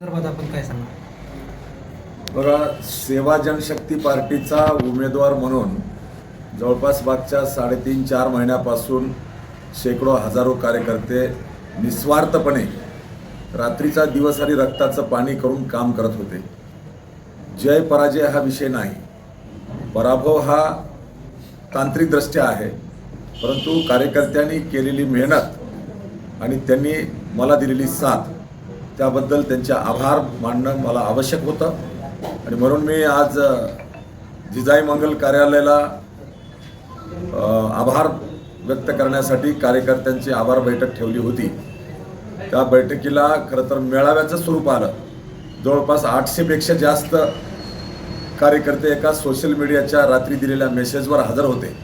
संदर्भात आपण काय सांगणार? बघा सेवा जनशक्ती पार्टीचा उमेदवार म्हणून जवळपास मागच्या साडेतीन चार महिन्यापासून शेकडो हजारो कार्यकर्ते निस्वार्थपणे रात्रीचा दिवस आणि रक्ताचं पाणी करून काम करत होते. जय पराजय हा विषय नाही. पराभव हा तांत्रिकदृष्ट्या आहे परंतु कार्यकर्त्यांनी केलेली मेहनत आणि त्यांनी मला दिलेली साथ त्याबद्दल त्यांचे आभार मानणं मला आवश्यक होतं. आणि म्हणून मी आज जिजाई मंगल कार्यालयाला आभार व्यक्त करण्यासाठी कार्यकर्त्यांची आभार बैठक ठेवली होती. त्या बैठकीला खरं तर मेळाव्याचं स्वरूप आलं. जवळपास आठशेपेक्षा जास्त कार्यकर्ते एका सोशल मीडियाच्या रात्री दिलेल्या मेसेजवर हजर होते.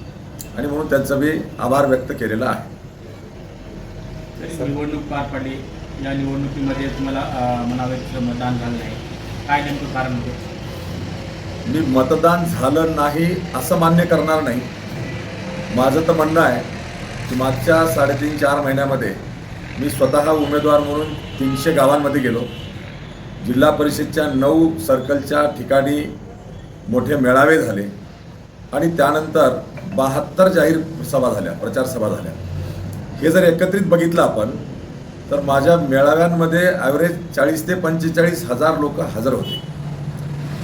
आणि म्हणून त्यांचा मी आभार व्यक्त केलेला आहे. निवडणूक पार पडली. या निवडणुकीमध्ये तुम्हाला अं, म्हणावे मतदान झालं नाही. काय नेमकं कारण होतं? मी मतदान झालं नाही असं मान्य करणार नाही. माझं तर म्हणणं आहे की मागच्या साडेतीन चार महिन्यामध्ये मी स्वतः उमेदवार म्हणून तीनशे गावांमध्ये गेलो. जिल्हा परिषदच्या नऊ सर्कलच्या ठिकाणी मोठे मेळावे झाले आणि त्यानंतर बहात्तर जाहीर सभा झाल्या प्रचार सभा झाल्या. हे जर एकत्रित बघितलं आपण तर माझ्या मेळाव्यांमध्ये ॲव्हरेज चाळीस ते पंचेचाळीस हजार लोक हजर होते.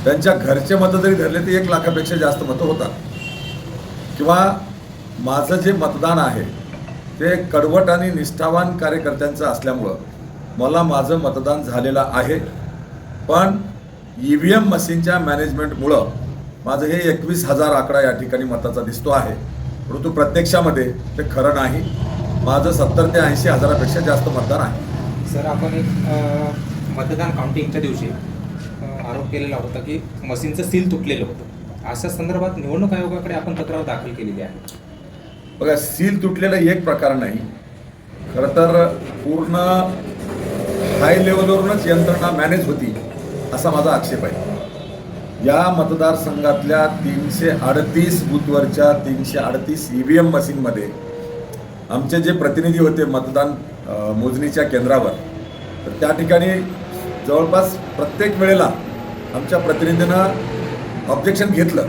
त्यांच्या घरचे मतं जरी धरले तर एक लाखापेक्षा जास्त मतं होतात. किंवा माझं जे मतदान आहे ते कडवट आणि निष्ठावान कार्यकर्त्यांचं असल्यामुळं मला माझं मतदान झालेलं आहे. पण ई व्ही एम मशीनच्या मॅनेजमेंटमुळं माझं हे एकवीस हजार आकडा या ठिकाणी मताचा दिसतो आहे. परंतु प्रत्यक्षामध्ये ते खरं नाही. माझं सत्तर ते ऐंशी हजारापेक्षा जास्त मतदान आहे. सर आपण एक मतदान काउंटिंगच्या दिवशी आरोप केलेला होता की मशीनचं सील तुटलेलं होतं. अशा संदर्भात निवडणूक आयोगाकडे आपण तक्रार दाखल केलेली आहे. बघा सील तुटलेला एक प्रकार नाही. खरं तर पूर्ण हाय लेवलवरूनच यंत्रणा मॅनेज होती असा माझा आक्षेप आहे. या मतदारसंघातल्या तीनशे अडतीस बूथवरच्या तीनशे अडतीस ई व्ही एम मशीनमध्ये आमचे जे प्रतिनिधी होते मतदान मोजणीच्या केंद्रावर तर त्या ठिकाणी जवळपास प्रत्येक वेळेला आमच्या प्रतिनिधीनं ऑब्जेक्शन घेतलं.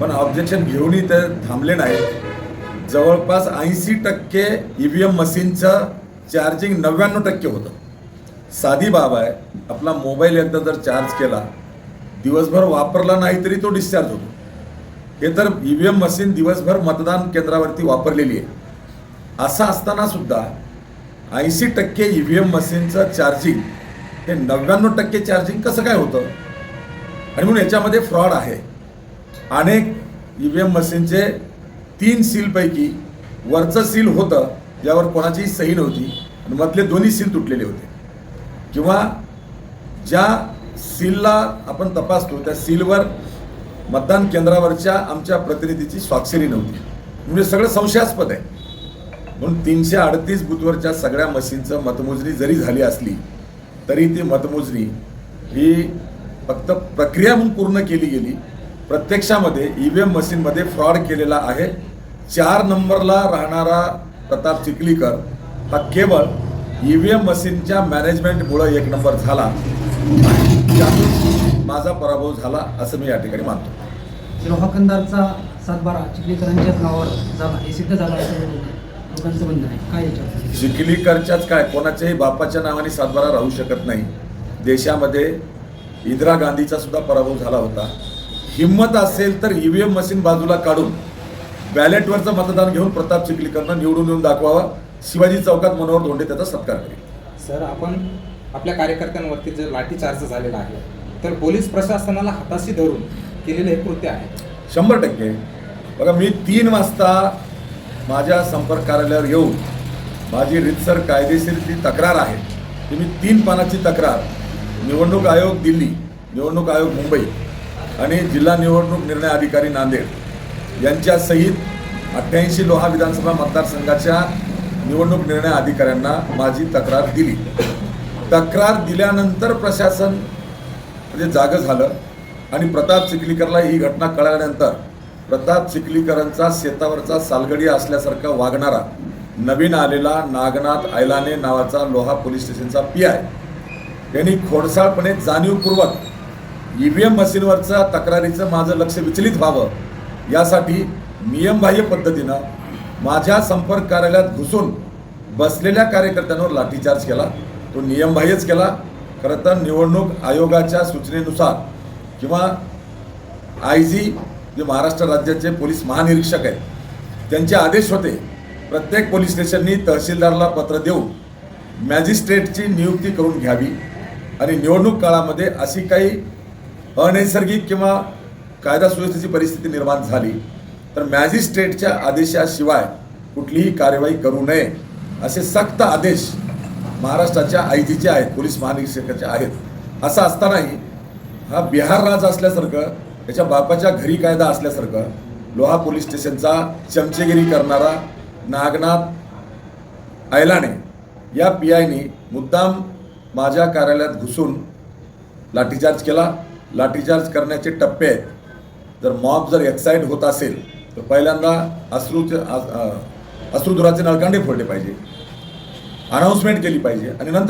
पण ऑब्जेक्शन घेऊनही ते थांबले नाही जवळपास ऐंशी टक्के ई व्ही एम मशीनचं चार्जिंग नव्याण्णव टक्के होतं. साधी बाब आहे आपला मोबाईल एकदा जर चार्ज केला दिवसभर वापरला नाही तरी तो डिस्चार्ज होतो. हे तर ई व्ही एम मशीन दिवसभर मतदान केंद्रावरती वापरलेली आहे. असं असताना सुद्धा ऐंशी टक्के ई व्ही एम मशीनचं चार्जिंग हे नव्याण्णव टक्के चार्जिंग कसं काय होतं? आणि म्हणून याच्यामध्ये फ्रॉड आहे. अनेक ई व्ही एम मशीनचे तीन सीलपैकी वरचं सील होतं ज्यावर कोणाचीही सही नव्हती आणि मधले दोन्ही सील तुटलेले होते. किंवा ज्या सीलला आपण तपासतो त्या सीलवर मतदान केंद्रावरच्या आमच्या प्रतिनिधीची स्वाक्षरी नव्हती. म्हणजे सगळं संशयास्पद आहे. म्हणून तीनशे अडतीस बुथवरच्या सगळ्या मशीनचं मतमोजणी जरी झाली असली तरी ती मतमोजणी ही फक्त प्रक्रिया म्हणून पूर्ण केली गेली. प्रत्यक्षामध्ये ई व्ही एम मशीनमध्ये फ्रॉड केलेला आहे. चार नंबरला राहणारा प्रताप चिखलीकर हा केवळ ई व्ही एम मशीनच्या मॅनेजमेंटमुळं एक नंबर झाला. त्यातून माझा पराभव झाला असं मी या ठिकाणी मानतो. लोहाकंदारचा सातबारा चिखलीकरांच्याच नावावर झाला. हे सिद्ध झालं असं लोकांचं म्हणणं आहे. काय याच्यावर? चिखलीकरच्याच काय? कोणाच्याही बापाच्या नावाने सातबारा राहू शकत नाही. देशामध्ये इंदिरा गांधीचा सुद्धा पराभव झाला होता. हिंमत असेल तर ई व्ही एम मशीन बाजूला काढून बॅलेटवरचं मतदान घेऊन प्रताप चिखलीकरनं निवडून येऊन दाखवावं. शिवाजी चौकात मनोहर धोंडे त्याचा सत्कार करेल. सर आपण आपल्या कार्यकर्त्यांवरती जर लाठीचार्ज झालेला आहे तर पोलीस प्रशासनाला हाताशी धरून केलेलं हे कृत्य आहे. शंभर टक्के. बघा मी तीन वाजता माझ्या संपर्क कार्यालयावर येऊन माझी रितसर कायदेशीर जी तक्रार आहे ती मी तीन पानाची तक्रार निवडणूक आयोग दिल्ली निवडणूक आयोग मुंबई आणि जिल्हा निवडणूक निर्णय अधिकारी नांदेड यांच्या सहित अठ्ठ्याऐंशी लोहा विधानसभा मतदारसंघाच्या निवडणूक निर्णय अधिकाऱ्यांना माझी तक्रार दिली. तक्रार दिल्यानंतर प्रशासन म्हणजे जागं झालं आणि प्रताप चिखलीकरला ही घटना कळल्यानंतर प्रताप चिखलीकरांचा शेतावरचा सालगडी असल्यासारखा वागणारा नवीन आलेला नागनाथ ऐलाने नावाचा लोहा पोलीस स्टेशनचा पी आय. त्यांनी खोडसाळपणे जाणीवपूर्वक ई व्ही एम मशीनवरचा तक्रारीचं माझं लक्ष विचलित व्हावं यासाठी नियमबाह्य पद्धतीनं माझ्या संपर्क कार्यालयात घुसून बसलेल्या कार्यकर्त्यांवर लाठीचार्ज केला. तो नियमबाह्यच केला. खरं तर निवडणूक आयोगाच्या सूचनेनुसार किंवा आय जी जे महाराष्ट्र राज्याचे पोलीस महानिरीक्षक आहेत त्यांचे आदेश होते प्रत्येक पोलीस स्टेशननी तहसीलदारला पत्र देऊन मॅजिस्ट्रेटची नियुक्ती करून घ्यावी. आणि निवडणूक काळामध्ये अशी काही अनैसर्गिक किंवा कायदा सुव्यवस्थेची परिस्थिती निर्माण झाली तर मॅजिस्ट्रेटच्या आदेशाशिवाय कुठलीही कार्यवाही करू नये असे सक्त आदेश महाराष्ट्राच्या आय जीचे आहेत पोलीस महानिरीक्षकाचे आहेत असं असतानाही हा बिहार राज असल्यासारखं त्याच्या बापाच्या घरी कायदा असल्यासारखं लोहा पोलीस स्टेशनचा चमचेगिरी करणारा नागनाथ ऐलाने या पी आयने मुद्दाम माझ्या कार्यालयात घुसून लाठीचार्ज केला. लाठीचार्ज करण्याचे टप्पे आहेत. जर मॉब जर एक्साईट होत असेल तर पहिल्यांदा अश्रूचे अ- अश्रुधुराचे नळकांडे फोडले पाहिजे. अनाऊन्समेंट केली पाहिजे आणि नंतर